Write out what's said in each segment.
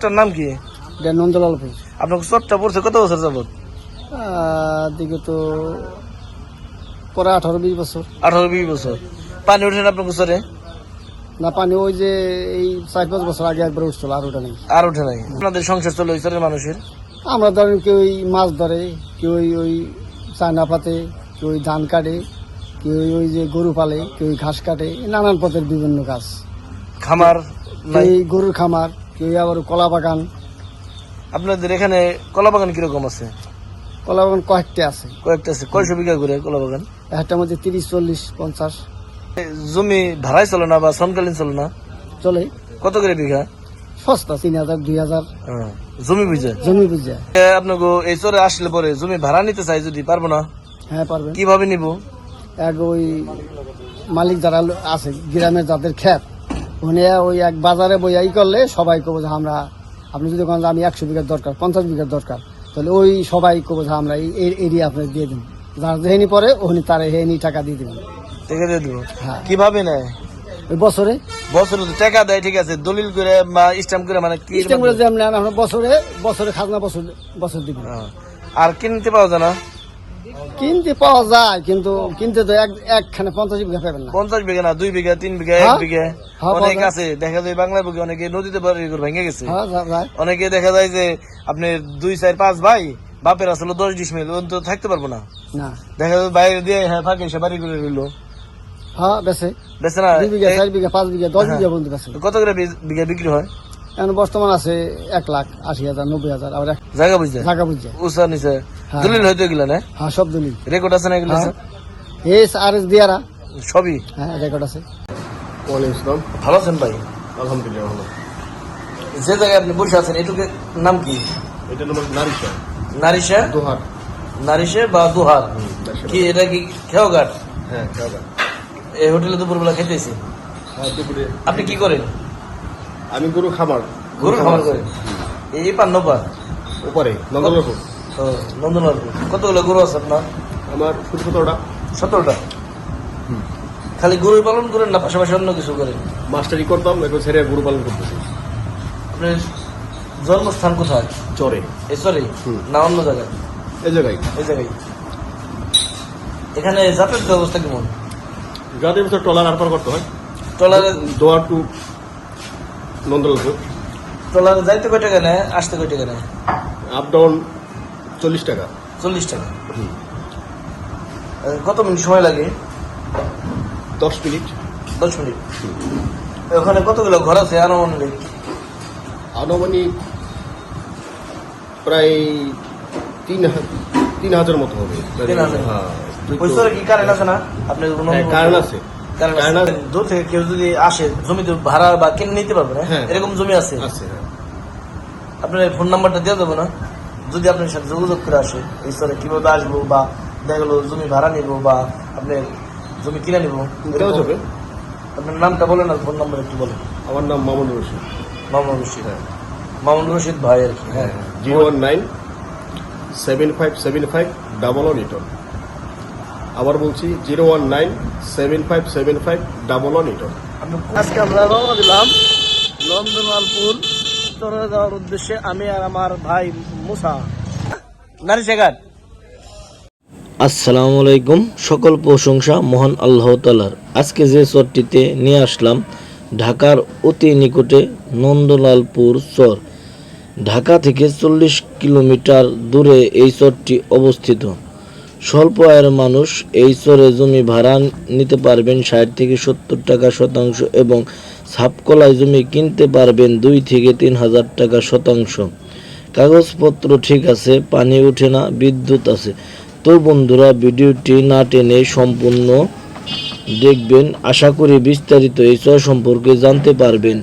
চরটার নাম কি? এটা নন্দলালপুর। আপনার চরটা পড়ছে কত বছর যাবত দিকে তো পরে আঠারো বিশ বছর। আঠারো বিশ বছর। পানি উঠে না আপনার চরে না পানি ওই যে এই চার পাঁচ বছর আগে একবার উঠছিল আর ওটা নেই। আর উঠে নাই। আপনাদের সংসার চলে ওই চরের মানুষের? আমরা ধরেন কেউ ওই মাছ ধরে কেউ ওই ওই চায়না পাতে কেউ ওই ধান কাটে কেউ ওই যে গরু পালে কেউ ঘাস কাটে নানান পথের বিভিন্ন কাজ। খামার এই গরুর খামার কেউ আবার কলা বাগান? আপনাদের এখানে কলা বাগান কীরকম আছে? কলা বাগান কয়েকটা আছে। কয়েকটা আছে। কয়শো বিঘা করে কলা বাগান? একটার মধ্যে তিরিশ চল্লিশ পঞ্চাশ। জমি ভাড়াই চলে না বা সনকালীন চলে না? চলে। কত করে বিঘা? সস্তা তিন হাজার দুই হাজার। জমি বুঝে? জমি বুঝে। আপনাকে এই চরে আসলে পরে জমি ভাড়া নিতে চাই যদি পারব না? হ্যাঁ পারবেন। কীভাবে নিব? এক ওই মালিক যারা আছে গ্রামের যাদের ক্ষেত উনি ওই এক বাজারে বইয়াই করলে সবাই কবো যে আমরা আপনি যদি কোন আমি একশো বিঘার দরকার পঞ্চাশ বিঘার দরকার তাহলে ওই সবাই কবো যে আমরা এই এরিয়া আপনার দিয়ে দিন। যার যেহেনি পরে ওখানে তার হেনি টাকা দিয়ে দিবেন। টাকা দিয়ে দেবো? হ্যাঁ। কীভাবে নেয়? ওই বছরে? বছরে টাকা দেয় ঠিক আছে দলিল করে বা স্ট্যাম্প করে মানে কি সিস্টেম করে যে আমরা বছরে বছরে খাজনা বছর বছর দিবেন। হ্যাঁ। আর কিনতে পাওয়া যায় না? কিনতে পাওয়া যায় কিন্তু কিনতে তো একখানে পঞ্চাশ বিঘা পাবেন না। পঞ্চাশ বিঘা না দুই বিঘা তিন বিঘা এক হ্যাঁ? বিঘা। হ্যাঁ, অনেক আছে দেখা যায় বাংলার বুকে অনেকে নদীতে ভেঙে গেছে। হ্যাঁ অনেকে দেখা যায় যে আপনি দুই চার পাঁচ ভাই বাপের আসলে দশ ডিসমিল ও তো থাকতে পারব না। দেখা যায় বাইরে দিয়ে হ্যাঁ ফাঁকে এসে বাড়ি করে রইল। হ্যাঁ বেছে বেছে না দুই বিঘা চার বিঘা পাঁচ বিঘা দশ। বিঘা পর্যন্ত কত করে বিঘা বিক্রি হয়? এখন বর্তমান আছে এক লাখ আশি হাজার নব্বই হাজার আবার এক জায়গা বুঝছে? টাকা বুঝছে। উষা নিচে। হ্যাঁ। দলিল হয়তো এগুলা না? হ্যাঁ সব দলিল। রেকর্ড আছে না এগুলো? হ্যাঁ। S R S Diara. সবই? হ্যাঁ রেকর্ড আছে। ওয়ালাইকুম আসসালাম। ভালো আছেন ভাই? আলহামদুলিল্লাহ ভালো। যে জায়গায় আপনি বসে আছেন এটুকু নাম কি? এটা নম্বর নারিশা। নারিশা? দোহার। নারিশে বা দুহার? কি এটা কি খেওঘাট? হ্যাঁ খেয়াল এই হোটেলে দুপুরবেলা খেতেছি। হ্যাঁ দুপুরে আপনি কি করেন? আমি গরু খামার। গরু খামার করে? এই পান নোপার ওপারে নন্দনপুর নন্দনপুর কতগুলো গরু আছে আপনার? আমার ছোটটা সতেরোটা? খালি গরু পালন করেন না পাশাপাশি অন্য কিছু করেন? মাস্টারি করতাম এখন ছেড়ে গরু পালন করতেছি। আপনার জন্মস্থান কোথায়? চরে। এ সরি হুম। না অন্য জায়গায়? এই জায়গায়। এই জায়গায়। এখানে যাতায়াত ব্যবস্থা কেমন? বছর ট্রলার আরপার করতে হয়। ট্রলারে দোয়ার টু নন্দনপুর ট্রলারে যাইতে কয় টাকা নেয়? আসতে কয় টাকা নেয়? আপ ডাউন চল্লিশ টাকা। চল্লিশ টাকা। কত মিনিট সময় লাগে? দশ মিনিট। দশ মিনিট। ওখানে কতগুলো ঘর আছে আনুমানিক? আনুমানিক প্রায় তিন তিন হাজার মতো হবে। তিন হাজার। হ্যাঁ কি কারেন্ট আছে না? আপনি কোনো- হ্যাঁ, কারেন্ট আছে। দূর থেকে কেউ যদি আসে জমিতে ভাড়া বা কিনে নিতে পারবে না হ্যাঁ। এরকম জমি আছে। হ্যাঁ। আপনার ফোন নাম্বারটা দিয়ে দেবো না। যদি আপনার সাথে যোগাযোগ করে আসে এই স্তরে কীভাবে আসব বা দেখা গেলো জমি ভাড়া নিবো বা আপনার জমি কিনে নিবো আপনার নামটা বলেন আর ফোন নাম্বার একটু বলেন। আমার নাম মামুন রশিদ। মামুন রশিদ। হ্যাঁ। মামুন রশিদ ভাই আর কি হ্যাঁ। Zero one nine seven five seven five double one eight আবার বলছি zero one nine seven five seven five double one eight আজকে আমরা রওনা দিলাম নন্দনলালপুর চলে যাওয়ার উদ্দেশ্যে আমি আর আমার ভাই মুসা। নারী শেখার। আসসালামু আলাইকুম সকল প্রশংসা মহান আল্লাহ তালার আজকে যে চরটিতে নিয়ে আসলাম ঢাকার অতি নিকটে নন্দলালপুর চর। ঢাকা থেকে চল্লিশ কিলোমিটার দূরে এই চরটি অবস্থিত। স্বল্প আয়ের মানুষ এই চরে জমি ভাড়া নিতে পারবেন ষাট থেকে সত্তর টাকা শতাংশ এবং সাপকলায় জমি কিনতে পারবেন দুই থেকে তিন হাজার টাকা শতাংশ। কাগজপত্র ঠিক আছে, পানি ওঠে না, বিদ্যুৎ আছে। তো বন্ধুরা, ভিডিওটি না টেনে সম্পূর্ণ দেখবেন। আশা করি বিস্তারিত এই চর সম্পর্কে জানতে পারবেন।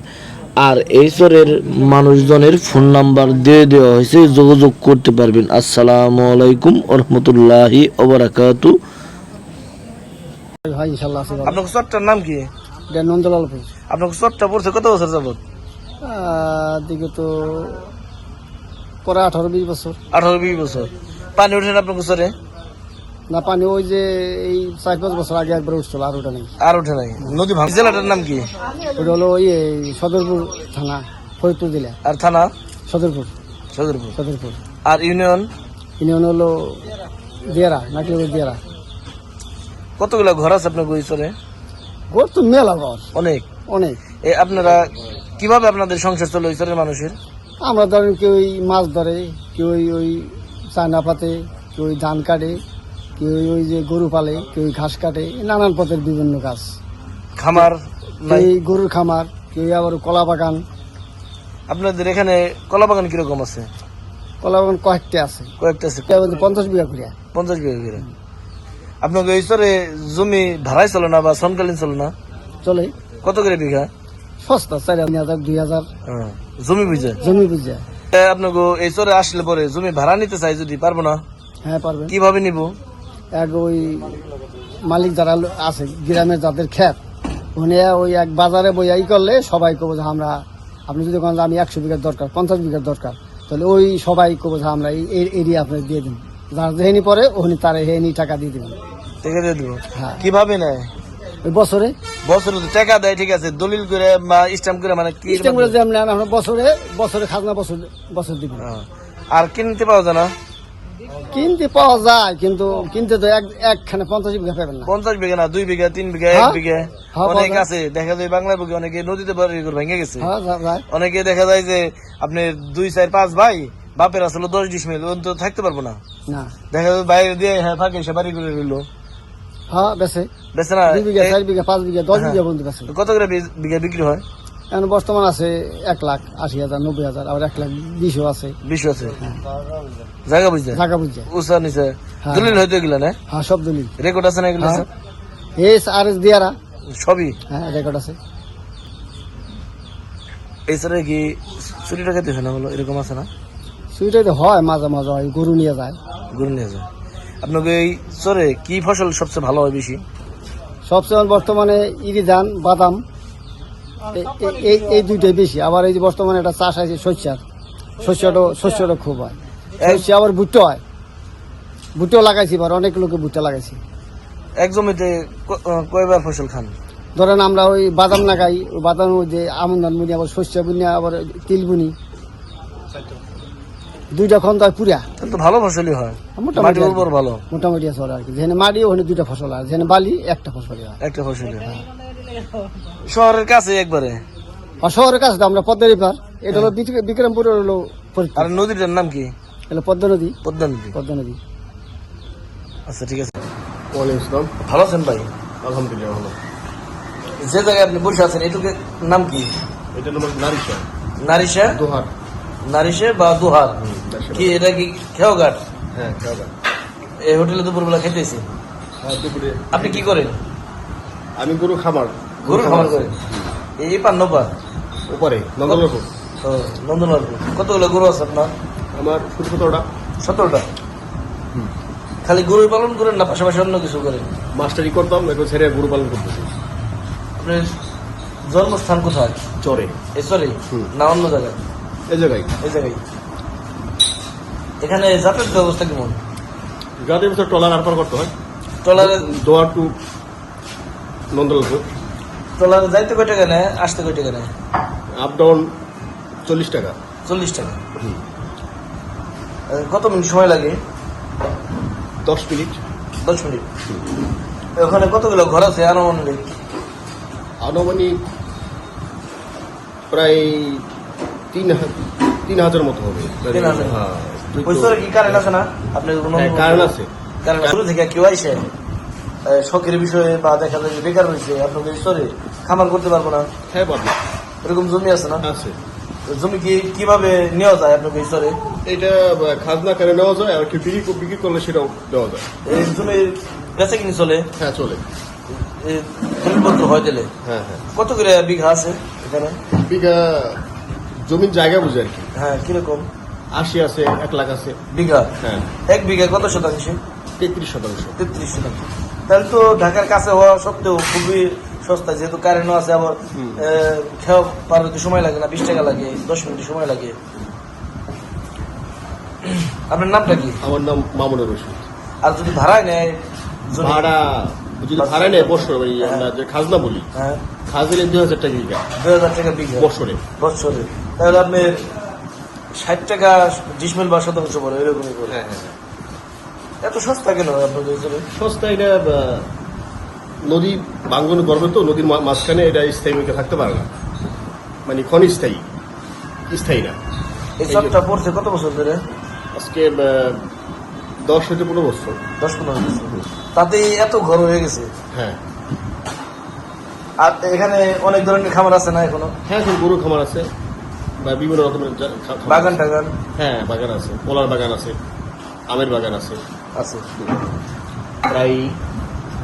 আর এই চরের মানুষজনের ফোন নাম্বার দিয়ে দেওয়া হয়েছে যোগাযোগ করতে পারবেন। আসসালামু আলাইকুম রহমতুল্লাহি ওবরাকাতু। আপনার চরটার নাম কি? এটা নন্দলালপুর। আপনার চরটা পড়ছে কত বছর যাবত আহ, দিকে তো পরে আঠারো বিশ বছর। আঠারো বিশ বছর। পানি উঠে না আপনার চরে না পানি ওই যে এই চার পাঁচ বছর আগে একবার উঠছিল আর ওটা নেই। আর উঠে নাই। নদী ভাঙ জেলাটার নাম কি? ওটা হলো ওই সদরপুর থানা ফরিদপুর জেলা। আর থানা? সদরপুর। সদরপুর। সদরপুর। আর ইউনিয়ন? ইউনিয়ন হলো দিয়ারা নাকি দিয়ারা। কতগুলো ঘর আছে আপনার গৈচরে ঘর তো মেলা ঘর। অনেক? অনেক। এ আপনারা কীভাবে আপনাদের সংসার চলে গৈচরের মানুষের? আমরা ধরেন কেউ ওই মাছ ধরে কেউ ওই ওই চায়না পাতে কেউ ওই ধান কাটে কেউ ওই- ওই যে গরু পালে কেউ ঘাস কাটে নানান পথের বিভিন্ন কাজ। খামার এই গরুর খামার কেউ আবার কলা বাগান। আপনাদের এখানে কলা বাগান কীরকম আছে? কলা বাগান কয়েকটা আছে। কয়েকটা আছে। পঞ্চাশ বিঘা করিয়া পঞ্চাশ বিঘা করে। আপনাকে ঈশ্বরে জমি ভাড়াই চলে না বা সনকালীন চলে না? চলে। কত করে বিঘা? সস্তা চার হাজার দুই হাজার। হ্যাঁ, জমি বুঝে? জমি বুঝে। আপনাকে এই চরে আসলে পরে জমি ভাড়া নিতে চাই যদি পারব না? হ্যাঁ পারবেন। কীভাবে নিব? এক ওই মালিক যারা আছে গ্রামের যাদের খ্যাত উনি ওই এক বাজারে বইয়াই করলে সবাই কবো যে আমরা আপনি যদি কোন আমি একশো বিঘার দরকার পঞ্চাশ বিঘার দরকার তাহলে ওই সবাই কবো যে আমরা এই এরিয়া আপনার দিয়ে দিন। যার যেহেনি পরে ওখানে তার হেনি টাকা দিয়ে দিবেন। টাকা দিয়ে দিব? হ্যাঁ। কীভাবে নেয়? ওই বছরে? বছরে তো টাকা দেয় ঠিক আছে দলিল করে বা স্ট্যাম্প করে মানে কি সিস্টেম করে যে আমরা বছরে বছরে খাজনা বছর বছর দিবেন হ্যাঁ। আর কিনতে পাওয়া যায় না? কিনতে পাওয়া যায় কিন্তু কিনতে তো একখানে পঞ্চাশ বিঘা পাবেন না। পঞ্চাশ বিঘা না দুই বিঘা তিন বিঘা এক হ্যাঁ? বিঘা। হ্যাঁ, অনেক আছে দেখা যায় বুকে অনেকে নদীতে ভেঙে গেছে। হ্যাঁ অনেকে দেখা যায় যে আপনি দুই চার পাঁচ ভাই বাপের আসলে দশ ডিসমিল ও তো থাকতে পারব না। দেখা যায় বাইরে দিয়ে হ্যাঁ ফাঁকে এসে বাড়ি করে রইল। হ্যাঁ বেছে বেছে না দুই বিঘা চার বিঘা পাঁচ বিঘা দশ। বিঘা পর্যন্ত কত করে বিঘা বিক্রি হয়? এখন বর্তমান আছে এক লাখ আশি হাজার নব্বই হাজার আবার এক লাখ বিশও আছে। বিশ আছে? জায়গা বুঝতে? টাকা বুঝছে উষা নিচে? হ্যাঁ। দলিল হয়তো এগুলা না? হ্যাঁ সব দলিল। রেকর্ড আছে না এগুলো হ্যাঁ। S R S Diara. সবই? হ্যাঁ রেকর্ড আছে। সারে কি চুরি টাকা দিয়েছে না হলো এরকম আছে না? তো হয় মাঝে মাঝে হয় গরু নিয়ে যায়। গরু নিয়ে যায়। আপনাকে এই চরে কি ফসল সবচেয়ে ভালো হয় বেশি? সবচেয়ে বর্তমানে ইরি ধান বাদাম এই এই দুইটাই বেশি। আবার এই যে বর্তমানে একটা চাষ আছে শস্যার শস্যটা শস্যটা খুব হয়। শস্য আবার ভুট্টো হয়। ভুট্টো লাগাইছি এবার অনেক লোকে ভুট্টা লাগাইছি। এক জমিতে কয়বার ফসল খান? ধরেন আমরা ওই বাদাম লাগাই ওই মধ্যে আমন ধান বুনি আবার শস্য বুনি আবার তিল বুনি। দুইটা খন্দ হয় পুরা। তো ভালো ফসলই হয়। মোটামুটি ভালো। মোটামুটি আছে আর কি। যেখানে মাটি ওখানে দুইটা ফসল হয়। যেখানে বালি একটা ফসল একটা ফসলই হয়। শহরের কাছে একবারে? শহরের কাছে আমরা পদ্মারি পার এটা হলো বিক্র- বিক্রমপুরের হলো আর নদীটার নাম কি? এটা পদ্মা নদী। পদ্মা নদী। পদ্মা নদী। আচ্ছা ঠিক আছে। ওয়ালাইকুম আসসালাম। ভালো আছেন ভাই? আলহামদুলিল্লাহ ভালো। যে জায়গায় আপনি বসে আছেন এটুকু নাম কি? এটা নম্বর নারিশা। নারিশা? দোহার। নারিশে বা দুহার। কি এটা কি খেওঘাট? হ্যাঁ খেয়াল এই হোটেলে দুপুরবেলা খেতেছি। হ্যাঁ দুপুরে। আপনি কি করেন? আমি গরু খামার। গরু খাবার করেন এই পান নপার ওপারে নন্দনপুর ও নন্দনলাল কতগুলো গরু আছে আপনার? আমার ছোটটা সতেরোটা। খালি গরু পালন করেন না পাশাপাশি অন্য কিছু করেন? মাস্টারি করতাম এখন ছেড়ে গরু পালন করতেছি। আপনার জন্মস্থান কোথায়? চরে। সরি হুম। না অন্য জায়গায়? এই জায়গায়। এই জায়গায়। এখানে যাতায়াত ব্যবস্থা কেমন? গাড়ির ভিতরে ট্রলার আর পার করতে হয় ট্রলারে দোয়ার টু নন্দলালপুর। ট্রলারে যাইতে কয় টাকা নেয়? আসতে কয় টাকা নেয়? আপ ডাউন চল্লিশ টাকা। চল্লিশ টাকা। কত মিনিট সময় লাগে? দশ মিনিট। দশ মিনিট। ওখানে কতগুলো ঘর আছে আনুমানিক? আনুমানিক প্রায় তিন তিন হাজার মতো হবে? হ্যাঁ ওই কি কারেন্ট আছে না? আপনি হ্যাঁ, কারেন্ট আছে। কারণ শুরু থেকে কেউ আইসে? শখের বিষয়ে বা দেখা যায় যে বেকার হয়েছে আপনাদের স্তরে খামার করতে পারব না? হ্যাঁ পাবো এরকম জমি আছে না? আছে। জমি কি কীভাবে নেওয়া যায় আপনাদের স্তরে? এটা খাজনা করে নেওয়া যায় আর কি বিক্রি বিক্রি করলে সেটাও দেওয়া যায়। এই জমির বেচা কিনি চলে? হ্যাঁ চলে। এই দলিলপত্র হয় দিলে? হ্যাঁ হ্যাঁ। কত করে বিঘা আছে এখানে? বিঘা জমির জায়গা বুঝে আর কি। হ্যাঁ কীরকম? আশি আছে এক লাখ আছে। বিঘা? হ্যাঁ। এক বিঘা কত শতাংশ? তেত্রিশ শতাংশ। তেত্রিশ শতাংশ। তাহলে তো ঢাকার কাছে হওয়া সত্ত্বেও খুবই সস্তা যেহেতু কারেন্টও আছে আবার। খেয়া পার হতে সময় লাগে না বিশ টাকা লাগে দশ মিনিট সময় লাগে। আপনার নামটা কি? আমার নাম মামুনুর রশিদ আর যদি ভাড়ায় নেয় ভাড়া যদি ভাড়া নেয় বছর ওই আমরা যে খাজনা বলি হ্যাঁ। খাজনা দুই হাজার টাকা বিঘা। দুই হাজার টাকা বিঘা। বছরে। বছরে। তাহলে আপনি ষাট টাকা ডিসমেল বা শতাংশ পড়ে এরকমই করে হ্যাঁ হ্যাঁ হ্যাঁ। এত সস্তা কেন আপনাদের এখানে? সস্তা এটা নদী বাঙ্গন গর্বে তো নদীর মাঝখানে এটা স্থায়ী থাকতে পারে না। মানে ক্ষণস্থায়ী স্থায়ী না। এই চটটা পড়ছে কত বছর ধরে? আজকে দশ হইতে পনেরো বছর। দশ পনেরো বছর। তাতে এত ঘর হয়ে গেছে। হ্যাঁ। আর এখানে অনেক ধরনের খাবার আছে না এখনও? হ্যাঁ এখন গরু খামার আছে বা বিভিন্ন রকমের বাগান টাগান। হ্যাঁ বাগান আছে কলার বাগান আছে আমের বাগান আছে। আছে প্রায়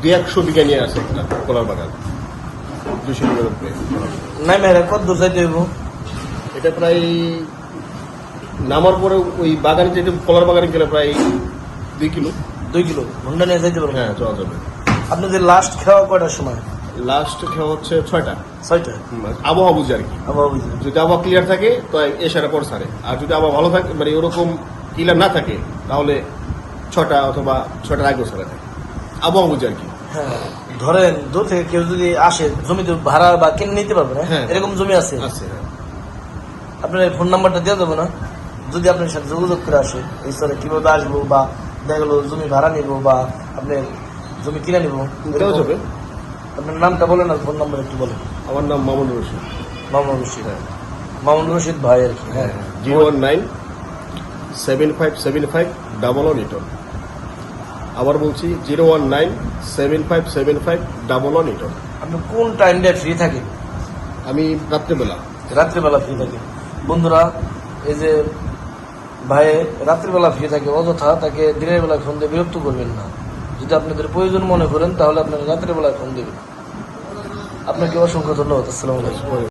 দু একশো বিঘা নিয়ে আছে কলার বাগান দুশো বিঘার উপরে নাই মেয়েরা কত দূর যাইতে হইব? এটা প্রায় নামার পরে ওই বাগানে যেতে কলার বাগানে গেলে প্রায় দুই কিলো। দুই কিলো? ঘণ্টা নিয়ে যাইতে পারবেন হ্যাঁ যাওয়া যাবে। আপনাদের লাস্ট খাওয়া কয়টার সময়? লাস্ট খাওয়া হচ্ছে ছয়টা। ছয়টা? আবহাওয়া বুঝে আর কি। আবার বুঝলি যদি আবহাওয়া ক্লিয়ার থাকে তো এসারা পর সারে আর যদি আবহাওয়া ভালো থাকে মানে ওরকম ক্লিয়ার না থাকে তাহলে ছটা অথবা ছটার আগে সারা থাকে আবহাওয়া বুঝে আর কি। হ্যাঁ ধরেন দূর থেকে কেউ যদি আসে জমিতে ভাড়া বা কিনে নিতে পারবে না? হ্যাঁ। এরকম জমি আছে? আছে হ্যাঁ। আপনার ফোন নাম্বারটা দিয়ে দেবো না? যদি আপনার সাথে যোগাযোগ করে আসে এই স্তরে কীভাবে আসব বা দেখা গেলো জমি ভাড়া নিব বা আপনি জমি কিনে নিব যাবে? আপনার নামটা বলেন আর ফোন নাম্বার একটু বলেন। আমার নাম মামুন রশিদ। মামুন রশিদ। মামুন রশিদ ভাই আর কি হ্যাঁ। Zero one nine seven five seven five double one eight আবার বলছি zero one nine seven five seven five double one eight আপনি কোন টাইমটা ফ্রি থাকেন? আমি রাত্রেবেলা। রাত্রিবেলা ফ্রি থাকি। বন্ধুরা এই যে ভাই রাত্রিবেলা ফ্রি থাকে অযথা তাকে দিনের বেলা ফোন দিয়ে বিরক্ত করবেন না। যদি আপনাদের প্রয়োজন মনে করেন তাহলে আপনারা রাত্রিবেলায় ফোন দেবেন। আপনাকে অসংখ্য ধন্যবাদ। আসসালামু আলাইকুম।